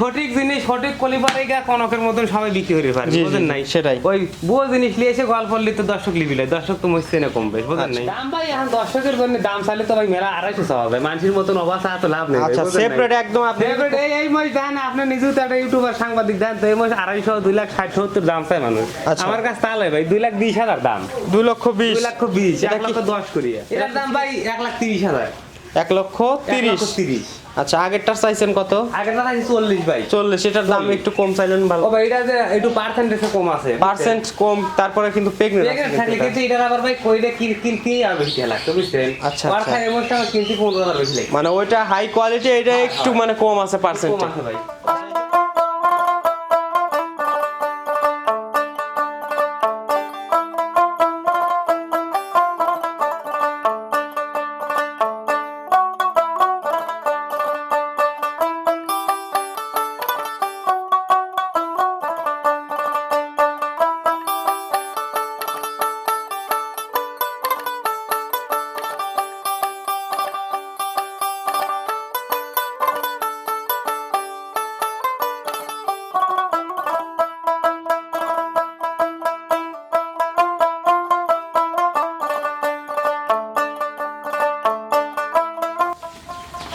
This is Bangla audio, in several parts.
সঠিক জিনিস সঠিক কলিবারে গা কনকের মতন সবাই বিক্রি করে পারে বুঝেন নাই? সেটাই। ওই বুয়ো জিনিস নিয়ে এসে গল্প লিতে দর্শক লিবি লাই দর্শক তো মসছে না কম বেশ বুঝেন নাই? দাম ভাই এখন দর্শকের জন্য দাম চাইলে তো ভাই মেলা আড়াইশো চাওয়া হবে। মানুষের মতন অবস্থা তো লাভ নেই আচ্ছা? সেপারেট একদম আপনি এই এই মাস দেন আপনি নিজেও তো একটা ইউটিউবার সাংবাদিক দেন তো এই মাস আড়াইশো দুই লাখ ষাট সত্তর দাম চাই মানুষ। আচ্ছা। আমার কাছে তাহলে ভাই দুই লাখ বিশ হাজার দাম। দুই লক্ষ বিশ। দুই লক্ষ বিশ এটা এক কি- লক্ষ দশ করি এটার দাম ভাই এক লাখ তিরিশ হাজার। এক লক্ষ তিরিশ। তিরিশ। আচ্ছা আগেরটা চাইছেন কত? আগের দাম আছে চল্লিশ ভাই। চল্লিশ এটার দাম একটু কম চাইলেন ভালো। ও ভাই এটা যে একটু পার্সেন্টেজ কম আছে পার্সেন্ট কম তারপরে কিন্তু প্রেগনেন্ট প্রেগনেন্ট থাকলে কিন্তু এটা আবার ভাই কইলে কি কি কি আর বেশি লাগতো বুঝছেন? আচ্ছা, আচ্ছা। এমনটা কিনতে পনেরো হাজার বেশি লাগে মানে ওইটা হাই কোয়ালিটি এটা একটু মানে কম আছে পার্সেন্ট কম আছে ভাই।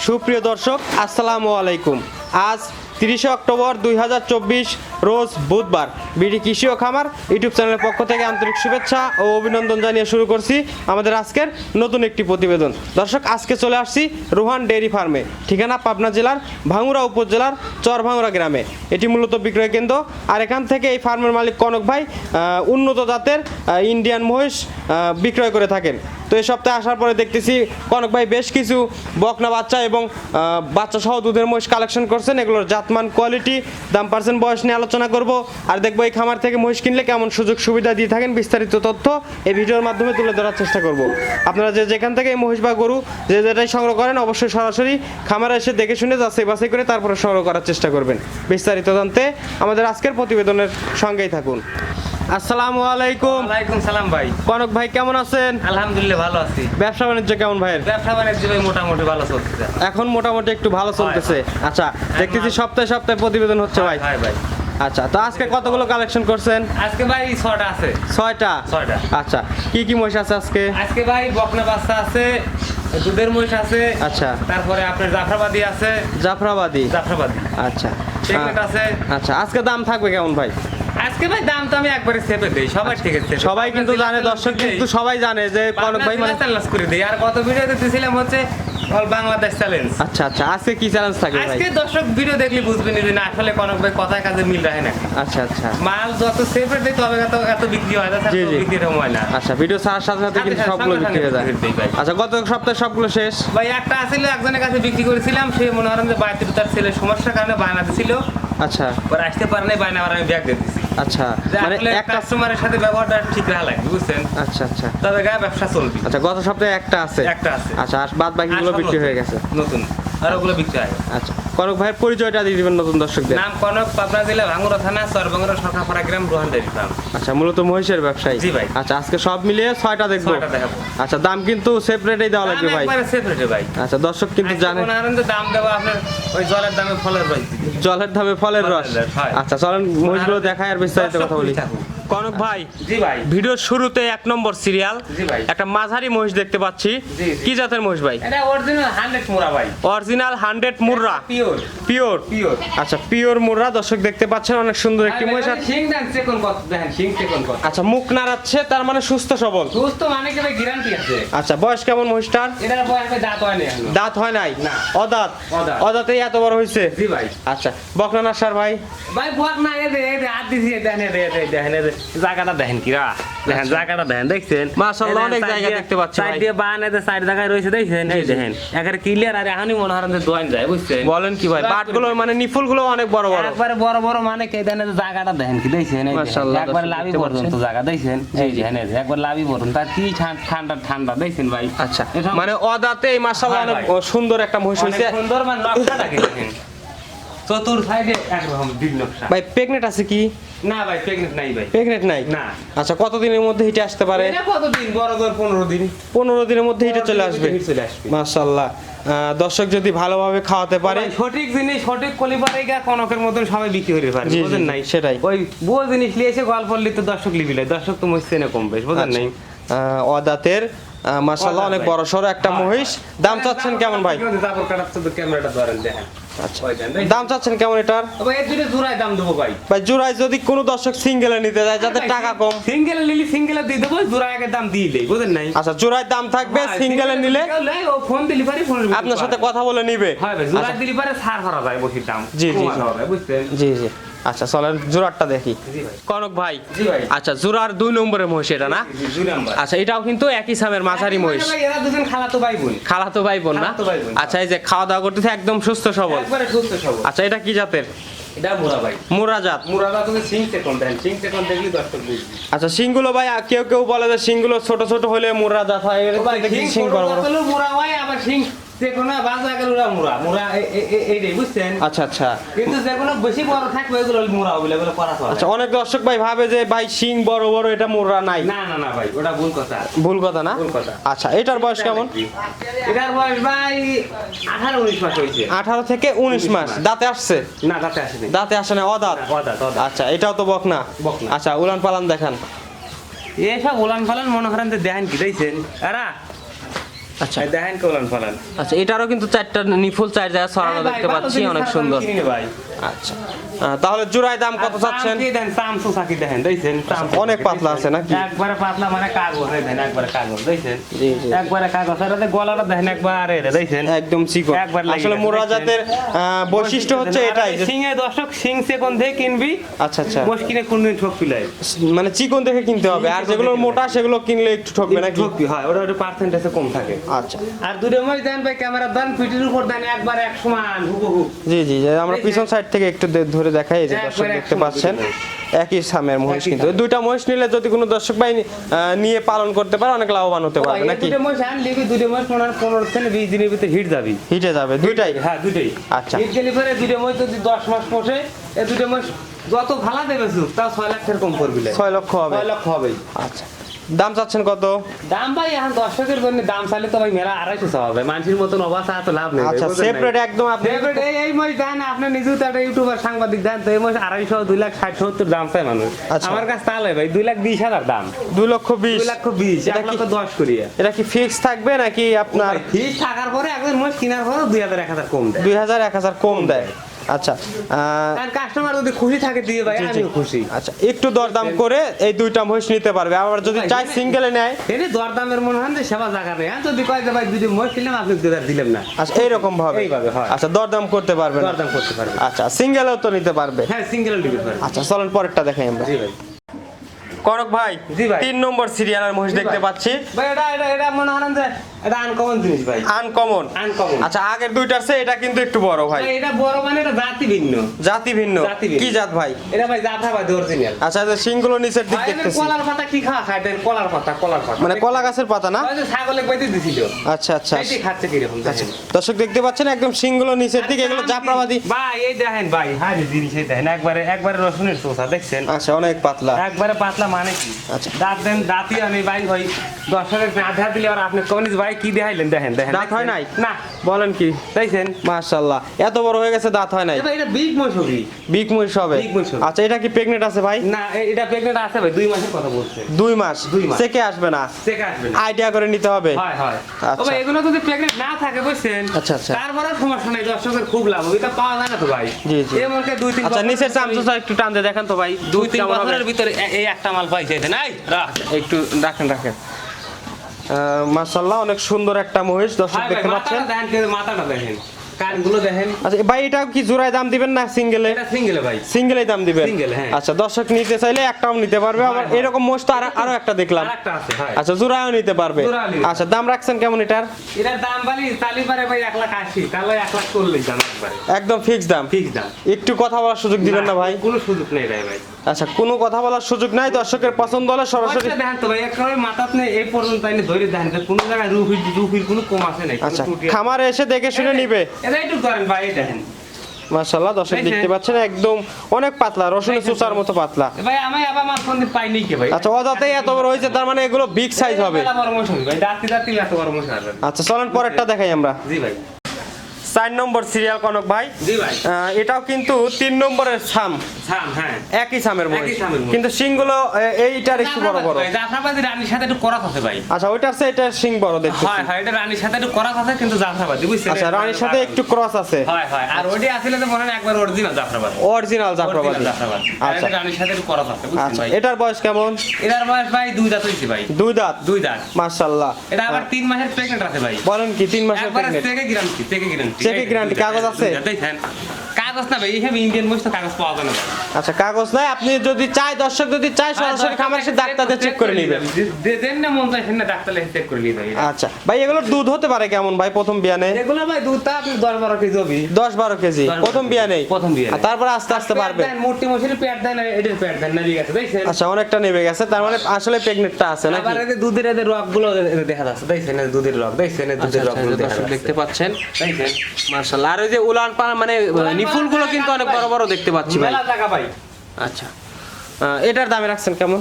সুপ্রিয় দর্শক, আসসালামু আলাইকুম। আজ তিরিশে অক্টোবর দুই হাজার চব্বিশ, রোজ বুধবার। বিডি কৃষি ও খামার ইউটিউব চ্যানেলের পক্ষ থেকে আন্তরিক শুভেচ্ছা ও অভিনন্দন জানিয়ে শুরু করছি আমাদের আজকের নতুন একটি প্রতিবেদন। দর্শক, আজকে চলে আসছি রোহান ডেয়ারি ফার্মে, ঠিকানা পাবনা জেলার ভাঙুরা উপজেলার চরভাঙ্গুরা গ্রামে। এটি মূলত বিক্রয় কেন্দ্র, আর এখান থেকে এই ফার্মের মালিক কনক ভাই উন্নত জাতের ইন্ডিয়ান মহিষ বিক্রয় করে থাকেন। এই সপ্তাহে আসার পরে দেখতেছি কনক ভাই বেশ কিছু বকনা বাচ্চা এবং বাচ্চা সহ দুধের মহিষ কালেকশন করছেন। এগুলোর জাতমান কোয়ালিটি দাম পার্সেন্ট বয়স নিয়ে আলোচনা করব। আর দেখব এই খামার থেকে মহিষ কিনলে কেমন সুযোগ সুবিধা দিয়ে থাকেন বিস্তারিত তথ্য এই ভিডিওর মাধ্যমে তুলে ধরার চেষ্টা করব। আপনারা যে যেখান থেকে এই মহিষ বা গরু যে যেটাই সংগ্রহ করেন, অবশ্যই সরাসরি খামারে এসে দেখে শুনে যাচাই বাছাই করে তারপরে সংগ্রহ করার চেষ্টা করবেন। বিস্তারিত জানতে আমাদের আজকের প্রতিবেদনের সঙ্গেই থাকুন। আসসালামু আলাইকুম। ওয়ালাইকুম সালাম ভাই। কনক ভাই কেমন আছেন? আলহামদুলিল্লাহ ভালো আছি। ব্যবসা বাণিজ্য কেমন ভাইয়ের? ব্যবসা বাণিজ্য ভাই মোটামুটি ভালো চলছে এখন মোটামুটি একটু ভালো চলতেছে। আচ্ছা দেখতেছি সপ্তাহে সপ্তাহে প্রতিবেদন হচ্ছে ভাই। ভাই ভাই। আচ্ছা তো আজকে কতগুলো কালেকশন করছেন? আজকে ভাই ছটা আছে। ছয়টা? ছয়টা। আচ্ছা কি কি মহিষ আছে আজকে? আজকে ভাই বকনা বাচ্চা আছে দুধের মহিষ আছে আচ্ছা। তারপরে আপনার জাফরাবাদি আছে। জাফরাবাদি? জাফরাবাদি। আচ্ছা। আছে। আচ্ছা আজকে দাম থাকবে কেমন ভাই? আজকে ভাই দাম তো আমি একবারে দেই সবাই ঠিক আছে সবাই কিন্তু জানে দর্শক কিন্তু সবাই জানে যে কনক ভাই মানে চ্যালেঞ্জ করে দিই আর কত ভিডিও দিতেছিলাম হচ্ছে অল বাংলাদেশ চ্যালেঞ্জ আচ্ছা আচ্ছা আজকে কি চ্যালেঞ্জ থাকবে ভাই? আজকে দর্শক ভিডিও দেখলে বুঝবেন যে না আসলে কনক ভাই কথায় কাজে মিল রাখে না। আচ্ছা আচ্ছা। মাল যত দেয় তবে এত এত বিক্রি হয় না জি, জি। বিক্রি হয় না। আচ্ছা ভিডিও ছাড়ার সাথে সাথে কিন্তু সবগুলো বিক্রি হয়ে যায়। হয়ে। আচ্ছা গত সপ্তাহে সবগুলো শেষ? ভাই একটা আসলে একজনের কাছে বিক্রি করেছিলাম সে মনে করেন যে বাড়িতে তার ছেলের সমস্যার কারণে বায়না দিছিল। আচ্ছা। পরে আসতে পারে নাই বায়না আবার আমি ব্যাগ দিয়ে দিচ্ছি আচ্ছা মানে কাস্টমারের সাথে ব্যবহারটা ঠিক রাখা লাগবে বুঝছেন? আচ্ছা আচ্ছা। তবে গায়ে ব্যবসা চলবে। আচ্ছা গত সপ্তাহে একটা আছে। একটা আছে। আচ্ছা আর বাদ বাকিগুলো সব বিক্রি। হয়ে গেছে। নতুন। আর ওগুলো বিক্রি হয় আচ্ছা। কনক ভাইয়ের পরিচয়টা দিয়ে দিবেন নতুন দর্শকদের। নাম কনক পাবনা জেলা ভাঙ্গুরা থানা সরবাঙ্গুরা সরকারপাড়া গ্রাম রোহান ডেয়ারি ফার্ম। আচ্ছা মূলত মহিষের ব্যবসায়ী। জি ভাই। আচ্ছা আজকে সব মিলিয়ে ছয়টা দেখব। আচ্ছা দাম কিন্তু সেপারেটেই দেওয়া লাগবে ভাই। সেপারেটে ভাই। আচ্ছা দর্শক কিন্তু আজকে জানে মনে দাম দেবো আপনার ওই জলের দামে ফলের রস। জলের দামে ফলের রস। আচ্ছা চলেন মহিষগুলো দেখায় আর বিস্তারিত কথা বলি। কনক ভাই জি ভাই। ভিডিওর শুরুতে এক নম্বর সিরিয়াল জি ভাই। একটা মাঝারি মহিষ দেখতে পাচ্ছি। কি জাতের মহিষ ভাই? এটা অরিজিনাল হান্ড্রেড মোড়া ভাই। Original hundred Murrah pure pure pure আচ্ছা পিওর মুর্রা দর্শক দেখতে পাচ্ছেন অনেক সুন্দর একটি মহিষ আছে। সিং দেন চেকন কত দেখেন সিং চেকন কত আচ্ছা মুখ নাড়াচ্ছে তার মানে সুস্থ সবল। সুস্থ মানে কি ভাই গ্যারান্টি আছে। আচ্ছা বয়স কেমন মহিষটার? এটার বয়স দাঁত হয়নি এখনও। দাঁত হয় নাই? না। অদাঁত? অদাঁত। অদাঁতেই এত বড় হয়েছে? জি ভাই। আচ্ছা বকনা নাসার ভাই। ভাই ভোগ না এদে এদে হাত দিছি দেখেন এদে এদে দেখেন এদে জায়গাটা দেখেন দেখেন জায়গাটা দেখেন দেখছেন? মাশাআল্লাহ, অনেক জায়গা দেখতে পাচ্ছি side ভাই। দিয়ে সাইড জায়গায় রয়েছে দেখছেন? এই দেখেন একেবারে ক্লিয়ার আর এখনই মনে হয় দোয়ান যায় বুঝছেন? বলেন কি ভাই বাটগুলো। মানে নিফুলগুলো অনেক বড় বড়। একবারে বড় বড় মানে কে দেন জায়গাটা দেখেন কি দেখছেন? মাশাআল্লাহ, একবারে লাভি পর্যন্ত জায়গা দেখছেন? একবার লাভি পর্যন্ত। তার কি ঠান্ডা ঠান্ডা দেখছেন ভাই? আচ্ছা। মানে অদাতে এই মাশাআল্লাহ হ্যাঁ অনেক সুন্দর একটা মহিষ হয়েছে। সুন্দর মানে দেখেন। চতুর সাইডে একরকম নকশা ভাই আছে কি? না ভাই নাই ভাই। নাই? না। আচ্ছা কতদিনের মধ্যে হিটে আসতে পারে? এটা কতদিন? বড় ধর পনেরো দিন। পনেরো দিনের মধ্যে হিটে চলে আসবে? চলে আসবে। মাশাল্লাহ আহ, দর্শক যদি ভালোভাবে খাওয়াতে পারে সঠিক জিনিস সঠিক কলিবারে গা কনকের মতন সবাই বিক্রি করে পারে বুঝেন নাই? সেটাই। ওই বুয়ো জিনিস নিয়ে এসে গল্প লিখতে তো দর্শক লিবি লাই দর্শক তো মুসছে না কম বেশ বুঝেন নাই? আহ, অদাতের মাসাল্লাহ অনেক বড় সড়ো একটা হ্যাঁ, মহিষ। দাম চাচ্ছেন কেমন ভাই? ক্যামেরাটা ধরেন দেখেন। আচ্ছা। দাম চাচ্ছেন কেমন এটার? তবে এর জন্য জোড়ায় দাম দেবো ভাই। ভাই জোড়ায় যদি কোনো দর্শক সিঙ্গেলে নিতে যায় যাতে টাকা কম। সিঙ্গেল নিলে সিঙ্গেল দিয়ে দেবো জোড়া একের দাম দিয়ে দেয় বুঝেন নাই? আচ্ছা জোড়ায় দাম থাকবে সিঙ্গেলে নিলে? ও ফোন দিলি পারে ফোন আপনার সাথে কথা বলে নিবে। হ্যাঁ ভাই জোড়া আচ্ছা, দিলি পারে যায় বসির দাম। জি, জি, জি জি। আচ্ছা চলেন জোড়ারটা দেখি। কনক ভাই। আচ্ছা জোড়ার দুই নম্বরের মহিষ এটা না? আচ্ছা এটাও কিন্তু একই সামের মাঝারি মহিষ। খালাতো ভাই বোন। খালাতো ভাই বোন না। আচ্ছা এই যে খাওয়া দাওয়া করতেছে একদম সুস্থ সবল। আচ্ছা এটা কি জাতের? মুরা আচ্ছা সিংগুলো ভাই কেউ কেউ বলে যে সিংগুলো ছোট ছোট হলে মুরাজাত হয় এর ভাই থেকে সিং বড় বড়। মুরা ভাই আবার সিং সেকন্ড বাজা গেল মুরা এইটাই বুঝছেন? আচ্ছা আচ্ছা। কিন্তু যেগুলো বেশি বড় থাকবে এগুলো মুরা বলে এগুলো করা চলে। আচ্ছা অনেক দর্শক ভাই ভাবে যে ভাই সিং বড় বড় এটা মুরা নাই। না না না ভাই ওটা ভুল কথা। ভুল কথা না? ভুল কথা। আচ্ছা এটার বয়স কেমন? এটার বয়স ভাই আঠারো উনিশ মাস হয়েছে। আঠারো থেকে উনিশ মাস। দাঁতে আসছে? না তাতে আসেনি। দাঁতে আসে না অদাঁত? অদাত আচ্ছা এটাও তো বকনা। বকনা। আচ্ছা উলান পালান দেখান। এসব উলান ফালান মনে করেন যে দেখেন কি দেখছেন? আরা আচ্ছা। দেখেন ফালান। আচ্ছা এটারও কিন্তু চারটা নিফুল চার জায়গায় ছড়ানো হ্যাঁ দেখতে পাচ্ছি অনেক সুন্দর। আচ্ছা। তাহলে জোড়ায় দাম কত চাচ্ছেন? দেন চাম সুসাকি দেখেন দেখছেন? অনেক পাতলা আছে নাকি? একবারে পাতলা মানে কাগজ দেখেন একবারে কাগজ দেখছেন। একবারে কাগজ আর গলাটা দেখেন একবারে দেখছেন? একদম চিকন। একবার আসলে গেছে, মুরাজাতের বৈশিষ্ট্য হচ্ছে এটাই যে সিং এ দর্শক সিং সেকন থেকে কিনবি? আচ্ছা আচ্ছা। মোষ কিনে কোনদিন ঠক পিলাই মানে চিকন দেখে কিনতে হবে আর যেগুলো মোটা সেগুলো কিনলে একটু ঠকবে নাকি? ঠকবি হয় ওটা একটু পার্সেন্টেজে কম থাকে। আচ্ছা। আর দুটো মাস দেন ভাই ক্যামেরা দেন পিটির উপর দেন একবার এক সমান হুবহু। জি জি আমরা পিছন সাইড থেকে একটু দে- ধরে দেখাই এই যে দর্শক দেখতে পাচ্ছেন একই সামের মহিষ কিন্তু। দুইটা মহিষ নিলে যদি কোনো দর্শক ভাই নিয়ে পালন করতে পারে অনেক লাভবান হতে পারবে নাকি? দুটো মাস আন লিখি দুটো মাস পনেরো পনেরো থেকে বিশ দিনের ভিতরে হিট যাবি? হিটে যাবে দুইটাই? হ্যাঁ দুটোই আচ্ছা। হিট গেলে পরে দুটো মাস যদি দশ মাস পোষে এ দুটো মাস যত ভাড়া দেবে তাও ছয় লাখ টাকার কম করবি লাই। ছয় লক্ষ হবে। ছয় লক্ষ হবেই আচ্ছা। দাম চাচ্ছেন কত? দাম ভাই এখন দর্শকের জন্য দাম চাইলে তো ভাই মেলা আড়াইশো হবে। মানুষের মতন অবস্থা এত লাভ নেই আচ্ছা সেপারেট একদম আপনি Separate এই এই মাস দেন আপনি নিজেও তো একটা ইউটিউবার সাংবাদিক দেন তো এই মাস আড়াইশো দুই লাখ ষাট সত্তর দাম চাই মানুষ। আচ্ছা। আমার কাছে তাহলে ভাই দুই লাখ বিশ হাজার দাম। দুই লক্ষ বিশ। দুই লক্ষ বিশ এটা এক লক্ষ দশ করিয়া। এটা কি ফিক্স থাকবে নাকি আপনার ফিস থাকার পরে একজন মাস কেনার পরে দুই হাজার এক হাজার কম দেয়। দুই হাজার এক হাজার কম দেয়। আচ্ছা কাস্টমার যদি খুশি থাকে দিয়ে ভাই। আমিও খুশি। আচ্ছা একটু দরদাম করে এই দুইটা মহিষ নিতে পারবে। আবার যদি চাই মানে- সিঙ্গেলে নেয়। এনে দরদামের মনে হয় সেবা জায়গা নেই যদি কয় যে ভাই দুটো মাস কিনলাম আপনি দুই হাজার দিলেন না। আচ্ছা এইরকম ভাবে। এইভাবে, হয়। আচ্ছা দরদাম করতে পারবে দরদাম করতে পারবে। আচ্ছা সিঙ্গেলও তো নিতে পারবে। হ্যাঁ সিঙ্গেল দিতে পারবে। আচ্ছা চলেন পরেরটা দেখাই আমরা। জি ভাই। করক ভাই জি ভাই। তিন নম্বর সিরিয়ালের মহিষ দেখতে পাচ্ছি। ভাই এটা এটা এটা মনে হয় যে এটা আনকমন জিনিস ভাই। আনকমন আনকমন আচ্ছা আগের দুইটার চেয়ে এটা কিন্তু একটু বড় ভাই। এটা বড় মানে এটা জাতি ভিন্ন। জাতি ভিন্ন। কি জাত ভাই? এটা ভাই জাফা ভাই অরিজিনাল আচ্ছা যে সিংগুলো নিচের দিক দেখতেছি। কলার পাতা কি খাওয়া খায়? দেন কলার পাতা কলার পাতা। মানে কলা গাছের পাতা না? ছাগলে দিছিল। আচ্ছা আচ্ছা। খাচ্ছে কীরকম দেখেন। দর্শক দেখতে পাচ্ছেন একদম সিংগুলো নিচের দিকে এগুলো জাফরাবাদি। ভাই এই দেখেন ভাই হ্যাঁ জিনিস এই দেখেন একবারে একবারে রসুনের চোষা দেখছেন? আচ্ছা অনেক পাতলা। একবারে পাতলা মানে কি? আচ্ছা। দাঁত দেন দাঁতই আমি ভাই ভাই দর্শকের দিলে আর আপনি কমিস ভাই কি দেখাইলেন? দেখেন দেখেন। দাঁত হয় নাই? না বলেন কি। দেখছেন? মাশাআল্লাহ এত বড় হয়ে গেছে দাঁত হয় নাই। এটা বিগ বিগ মহিষ হবে। Big মহিষ হবে। আচ্ছা এটা কি প্রেগনেন্ট আছে ভাই? না এটা প্রেগনেন্ট আছে ভাই দুই মাসের কথা বলছে। দুই মাস? দুই মাস। চেকে আসবে না। চেক আসবে না। আইডিয়া করে নিতে হবে। হয় হয়। আচ্ছা। এগুলো যদি প্রেগনেন্ট না থাকে বুঝছেন? আচ্ছা, আচ্ছা। তারপরে সমস্যা নেই দর্শকের খুব লাভ এটা পাওয়া যায় না তো ভাই। জি, জি। এর মধ্যে দুই তিন আচ্ছা নিচের চামচা একটু টান দিয়ে দেখেন তো ভাই দুই তিন বছরের ভিতরে এই একটা মাল পাইছে নাই? একটু রাখেন রাখেন। মাশাআল্লাহ অনেক সুন্দর একটা মহিষ। দর্শক দেখতে পাচ্ছেন? মাথাটা দেখেন। কানগুলো আচ্ছা ভাই এটা কি জোড়ায় দাম দিবেন না সিঙ্গেলে? এটা সিঙ্গেল ভাই। সিঙ্গেলেই দাম দিবেন? হ্যাঁ। আচ্ছা দর্শক নিতে চাইলে একটাও নিতে পারবে। হ্যাঁ, আবার হ্যাঁ। এরকম আর- আরও একটা দেখলাম। আরেকটা আছে ভাই। আচ্ছা জোড়ায়ও নিতে পারবে। আচ্ছা দাম রাখছেন কেমন এটার? এটার দাম বালি তালি পারে ভাই এক লাখ আশি। তাহলে এক লাখ চল্লিশ দাম একদম ফিক্স দাম। ফিক্স দাম। একটু কথা বলার সুযোগ দিবেন না ভাই? কোনো সুযোগ নেই ভাই ভাই। আচ্ছা কোনো কথা বলার সুযোগ নাই দর্শকের পছন্দ হলে সরাসরি দেখেন তো ভাই একেবারে মাথাত নেই এই পর্যন্ত আইনে ধরে দেখেন কোনো জায়গায় রুফির রুফির কোনো কম আছে নাই আচ্ছা খামারে এসে দেখে শুনে নিবে। এটা একটু ধরেন ভাই দেখেন। মাশাআল্লাহ দর্শক দেখতে পাচ্ছেন একদম অনেক পাতলা এই চুচার মতো পাতলা। ভাই আমি আবার আমার ফোন পাইনি কে ভাই? আচ্ছা অজাতেই এত বড় হয়েছে তার মানে এগুলো বিগ সাইজ হবে। আচ্ছা চলেন পরেরটা দেখাই আমরা। জি ভাই। চার নম্বর সিরিয়াল কনক ভাই। এটাও কিন্তু তিন নম্বরের সাম হ্যাঁ। একই সামের মহিষ। কিন্তু শিংগুলো এইটার একটু বড় বড়। জাফরাবাদি রানীর সাথে একটু করা আছে ভাই। আচ্ছা ওইটার এটা শিং বড় দেখতে হয় হয় এটা রানীর সাথে একটু করা আছে কিন্তু জাফরাবাদি বুঝছেন? আচ্ছা রানীর সাথে একটু ক্রস আছে। হয় হয় আর আসলে তো মনে হয় একবার অরিজিনাল জাফরাবাদ অরিজিনাল জাফরাবাদি আচ্ছা। রানীর সাথে একটু করা আছে বুঝছেন আচ্ছা ভাই? এটার বয়স কেমন? এটার বয়স ভাই দুই দাঁত হয়েছে ভাই। দুই দাঁত? দুই দাঁত। মাশাআল্লাহ। এটা আবার তিন মাসের প্রেগনেন্ট আছে ভাই। বলেন কি তিন মাসের একবার প্রেগনেন্ট গ্যারান্টি চেকে গ্যারান্টি চেকে guarantee, কাগজ আছে? দেখেন কাগজ না ভাই এইসব ইন্ডিয়ান বসে তো কাগজ পাওয়া যায় না। আচ্ছা কাগজ নাই আপনি যদি চাই দর্শক যদি চাই সরাসরি খামার এসে ডাক্তারদের চেক করে নেবেন দেন না মন চাই না ডাক্তার চেক করে নিয়ে আচ্ছা ভাই এগুলোর দুধ হতে পারে কেমন ভাই প্রথম বিয়ানে? এগুলো ভাই দুধটা আপনি দশ বারো কেজি হবি। দশ বারো কেজি প্রথম বিয়ানেই। প্রথম বিয়ানে। তারপরে আস্তে আস্তে বাড়বে। মোটি মশির পেট দেন এটার পেট দেন না দেখছেন? আচ্ছা অনেকটা নেমে গেছে তার মানে আসলে প্রেগনেন্টটা আছে নাকি? আবার এদের দুধের এদের রকগুলো দেখা যাচ্ছে দেখছেন? এই দুধের রক দেখছেন? এই দুধের রকগুলো দেখতে পাচ্ছেন। দেখছেন? মার্শাল্লাহ আর ওই যে উলান পান মানে নিফুল গুলো কিন্তু অনেক বড় বড় দেখতে পাচ্ছি ভাই। টাকা ভাই। আচ্ছা। এটার দামে রাখছেন কেমন?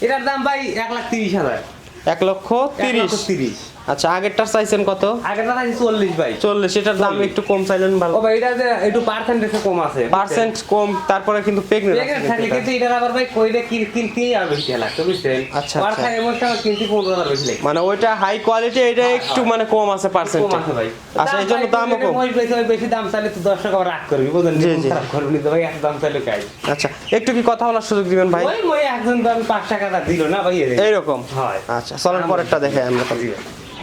এটার দাম ভাই এক লাখ তিরিশ হাজার। এক লক্ষ তিরিশ। তিরিশ। আচ্ছা আগেরটার চাইছেন কত? আগের দাম আছে চল্লিশ ভাই। চল্লিশ এটার দাম একটু কম চাইলেন ভালো। ও ভাই এটা যে একটু পার্সেন্টেজ কম আছে পার্সেন্ট কম তারপরে কিন্তু প্রেগনেন্ট থাকলে প্রেগনেন্ট কিন্তু এটার আবার ভাই কইলে কিন কিনতে আর বেশি লাগতো বুঝছেন? আচ্ছা, আচ্ছা। খাই এমনটা কিনতে পনেরো হাজার বেশি লাগে মানে ওইটা হাই কোয়ালিটি এটা একটু মানে কম আছে পার্সেন্ট কম আছে ভাই। আচ্ছা এই জন্য দামও কম। মহিষ বেশি ওই বেশি দাম চাইলে তো দর্শক আবার রাগ করবি বুঝলেন? জি, জি। খারাপ করবি তো ভাই এত দাম চাইলে কাজ। আচ্ছা একটু কি কথা বলার সুযোগ দিবেন ভাই? ওই মই একজন তো আমি পাঁচ টাকা দিল না ভাই এর। এইরকম? হয়। আচ্ছা চলেন পরেরটা দেখে আমরা।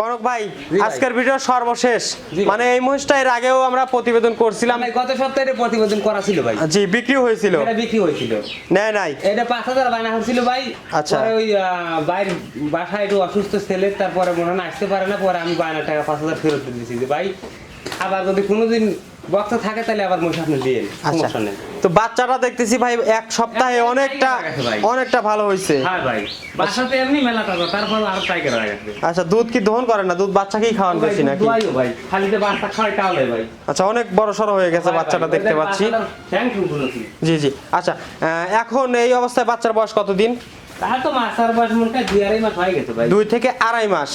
জি ভাই। ভাই ভাই। আজকের ভিডিও সর্বশেষ। মানে এই মহিষটা এর আগেও আমরা প্রতিবেদন করছিলাম। গত সপ্তাহে প্রতিবেদন করা ছিল ভাই। জি বিক্রি হয়েছিল। এটা বিক্রি হয়েছিল। নেয় নাই। এটা পাঁচ হাজার বানা হয়েছিল ভাই। আচ্ছা। ওই বাইরে বাসায় একটু অসুস্থ ছেলে তারপরে মনে না আসতে পারে না পরে আমি বায়না টাকা পাঁচ হাজার ফেরত দিয়েছি যে ভাই আবার যদি কোনোদিন বক্তা থাকে তাহলে আবার মহিষ আপনি দিয়ে আচ্ছা। সমস্যা নেই। তো বাচ্চাটা দেখতেছি ভাই এক সপ্তাহে অনেকটা। অনেকটা ভালো হয়েছে হ্যাঁ ভাই। বাসাতে এমনি মেলা তারপর আরও টাইগার হয়ে গেছে। আচ্ছা দুধ কি দহন করে না? দুধ বাচ্চাকেই খাওয়ান বেশি নাকি? ভাই। খালি বাচ্চা খাওয়াই তাহলে ভাই। আচ্ছা অনেক বড় সড়ো হয়ে গেছে বাচ্চাটা দেখতে পাচ্ছি। জি জি। আচ্ছা এখন এই অবস্থায় বাচ্চার বয়স কতদিন? তো বয়স মনে হয় দুই আড়াই মাস হয়ে গেছে ভাই। দুই থেকে আড়াই মাস?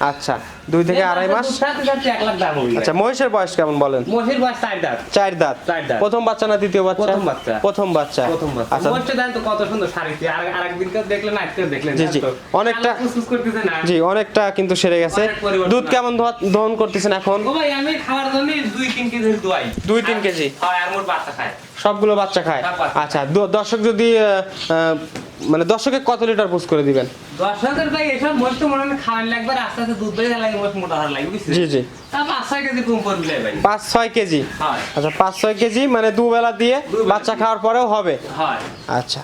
আচ্ছা দুই থেকে আড়াই মাস? সাথে সাথে এক লাখ দাম হবে আচ্ছা মহিষের বয়স কেমন বলেন? মহিষের বয়স চার দাঁত। চার দাঁত। চার দাঁত। প্রথম বাচ্চা না দ্বিতীয় বাচ্চা? প্রথম বাচ্চা। প্রথম বাচ্চা। প্রথম বাচ্চা। আচ্ছা। মহিষটা দেন তো কত সুন্দর শাড়িতে আর আরেকদিনকে দেখলেন আজকে দেখলেন জি, জি। অনেকটা- করতেছে না। জি অনেকটা কিন্তু সেরে গেছে। দুধ কেমন দহন করতেছেন এখন? ভাই আমি খাওয়ার জন্য দুই তিন কেজি দোয়াই। দুই, তিন কেজি? হয় আর মোর বাচ্চা খায়। সবগুলো বাচ্চা খায়। আচ্ছা দর্শক যদি আহ, আহ, মানে দর্শকে কত লিটার পোস্ট করে দিবেন? দর্শকের ভাই এসব মোট তো মনে হয় খাওয়ান লাগবে আর আস্তে আস্তে দুধ বেড়ে লাগে মোট মোটা হার লাগবে জি জি। পাঁচ ছয় কেজি কম পড়বে ভাই। পাঁচ ছয় কেজি? হয়। আচ্ছা পাঁচ ছয় কেজি মানে দুবেলা দিয়ে বাচ্চা খাওয়ার পরেও হবে? আচ্ছা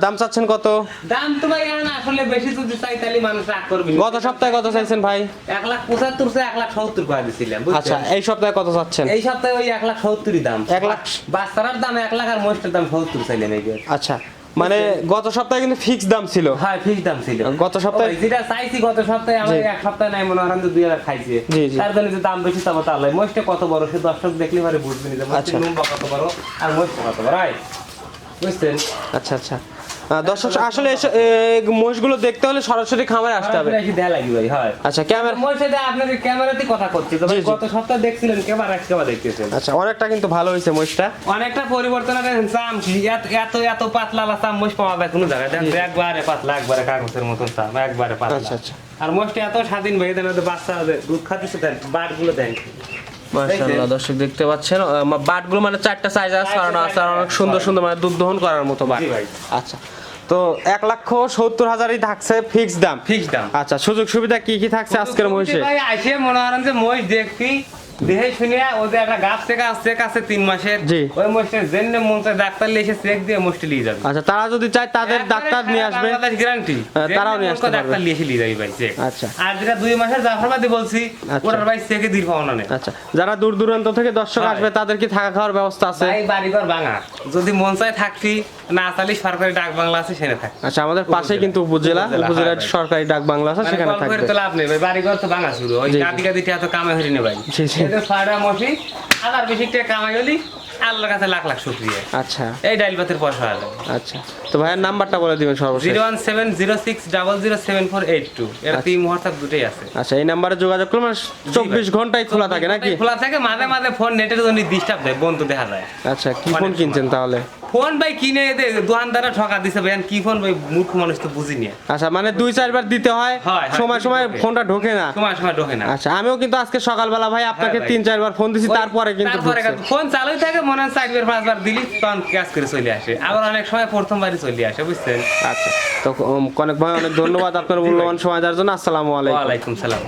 দাম চাচ্ছেন কত? দাম তো ভাই আসলে বেশি যদি চাই তাহলে মানুষ রাগ করবে। গত সপ্তাহে কত চাইছেন ভাই? এক লাখ পঁচাত্তর সে এক লাখ সত্তর করে দিছিলাম আচ্ছা এই সপ্তাহে কত চাচ্ছেন? এই সপ্তাহে ওই এক লাখ সত্তরই দাম। এক লাখ- বাচ্চার দাম এক লাখ আর মোষটার দাম সত্তর চাইলেন এই। আচ্ছা মানে গত সপ্তাহে কিন্তু ফিক্স দাম ছিল। হ্যাঁ ফিক্স দাম ছিল। গত সপ্তাহে- যেটা চাইছি গত সপ্তাহে আমি এক সপ্তাহ নাই মনে হয় দুই হাজার খাইছি। তার জন্য যে দাম বেশি চাবো তাহলে মোস্টে কত বড় সে দর্শক দেখলে পারে বুঝবেন যে আচ্ছা। মোষের লম্বা কত বড় আর মোস্ট কত বড় বুঝছেন? আচ্ছা আচ্ছা। দর্শক আসলে দেখতে হলে সরাসরি খামারে আসতে হবে। দেয়া লাগবে ভাই হয়। আচ্ছা ক্যামেরা আপনাদের ক্যামেরাতে কথা করছি তো ভাই জি, জি। গত সপ্তাহে দেখছিলেন কেবার দেখতেছেন। আচ্ছা অনেকটা কিন্তু ভালো হয়েছে মহিষটা অনেকটা পরিবর্তন আছে চাম এত এত পাতলা লা চাম মোষ পাওয়া যায় কোনো জায়গায়। দেখেন একবারে পাতলা একবারে কাগজের মতন চাম একবারে পাতলা। আচ্ছা, আচ্ছা। আর মোষটা এত স্বাধীন ভাই দেন বাচ্চা দুধ খাতিছে দেন বাটগুলো দেন। মাশাআল্লাহ দর্শক দেখতে পাচ্ছেন বাটগুলো মানে চারটা সাইজ আছে কারণ আছে অনেক সুন্দর সুন্দর মানে দুধ দহন করার মতো বাট। আচ্ছা। তো এক লক্ষ সত্তর হাজারই থাকছে ফিক্স দাম। ফিক্স দাম। আচ্ছা সুযোগ সুবিধা কি কি থাকছে আজকের মহিষে ভাই আসে মনে হয় যে মহিষ দেখতি দেহে শুনিয়া ওদের একটা গাছ থেকে চেক আছে তিন মাসের। ওই মোষটা জেনে মন চায় ডাক্তার এসে চেক দিয়ে মোষটা নিয়ে যাবে। আচ্ছা তারা যদি চায় তাদের ডাক্তার নিয়ে আসবে। গ্যারান্টি হ্যাঁ, তারাও নিয়ে আসতে পারবে। ডাক্তার নিয়ে এসে নিয়ে যাবে ভাই চেক আচ্ছা। আর যেটা দুই মাসের জাফরবাদি বলছি আচ্ছা। ওটার ভাই চেকে নেই আচ্ছা যারা দূর দূরান্ত থেকে দর্শক আসবে তাদের কি থাকা খাওয়ার ব্যবস্থা আছে? ভাই বাড়িঘর ভাঙা। যদি মন চায় থাকতি না চালি সরকারি ডাক বাংলা আছে সেখানে থাক। আচ্ছা আমাদের পাশেই কিন্তু উপজেলা উপজেলা, উপজেলার হ্যাঁ সরকারি ডাক বাংলা আছে মানে সেখানে থাকবে। তো লাভ নেই ভাই বাড়িঘর তো ভাঙা শুরু। ওই। কাটি কাটি এত কামে ভাই। জি, জি। এই যে ছয়টা মশি হাজার বেশি টাকা কামাই হলি আল্লাহর কাছে লাখ লাখ শুক্রিয়া। আচ্ছা। এই ডাইল ভাতের পয়সা আচ্ছা। তো ভাইয়ের নাম্বারটা বলে দিবেন সর্বশেষ। Zero one seven zero six double zero seven four eight two. এর তিন হোয়াটসঅ্যাপ দুটোই আছে। আচ্ছা এই নাম্বারে যোগাযোগ করলে মানে চব্বিশ ঘন্টায় খোলা থাকে নাকি? খোলা থাকে মাঝে মাঝে ফোন নেটের জন্য ডিস্টার্ব দেয় বন্ধু দেখা যায়। আচ্ছা কি ফোন কিনছেন তাহলে? ফোন ভাই কিনে দে দোকানদারা ঠকা দিছে ভাই কি ফোন ভাই মূর্খ মানুষ তো বুঝি আচ্ছা মানে দুই চারবার দিতে হয় হয়, হয়, সময় সময়। ফোনটা ঢোকে না। সময় সময় ঢোকে না। আচ্ছা আমিও কিন্তু আজকে সকালবেলা ভাই আপনাকে তিন চারবার ফোন দিছি তারপরে কিন্তু ফোন চালুই থাকে মনে হয় চারবার পাঁচবার দিলি তখন ক্যাশ করে চলে আসে। আবার অনেক সময় প্রথমবারই চলে আসে বুঝছেন? আচ্ছা তো অনেক ভাই অনেক ধন্যবাদ আপনার মূল্যবান সময় দেওয়ার জন্য। আসসালামু আলাইকুম। ওয়ালাইকুম সালাম।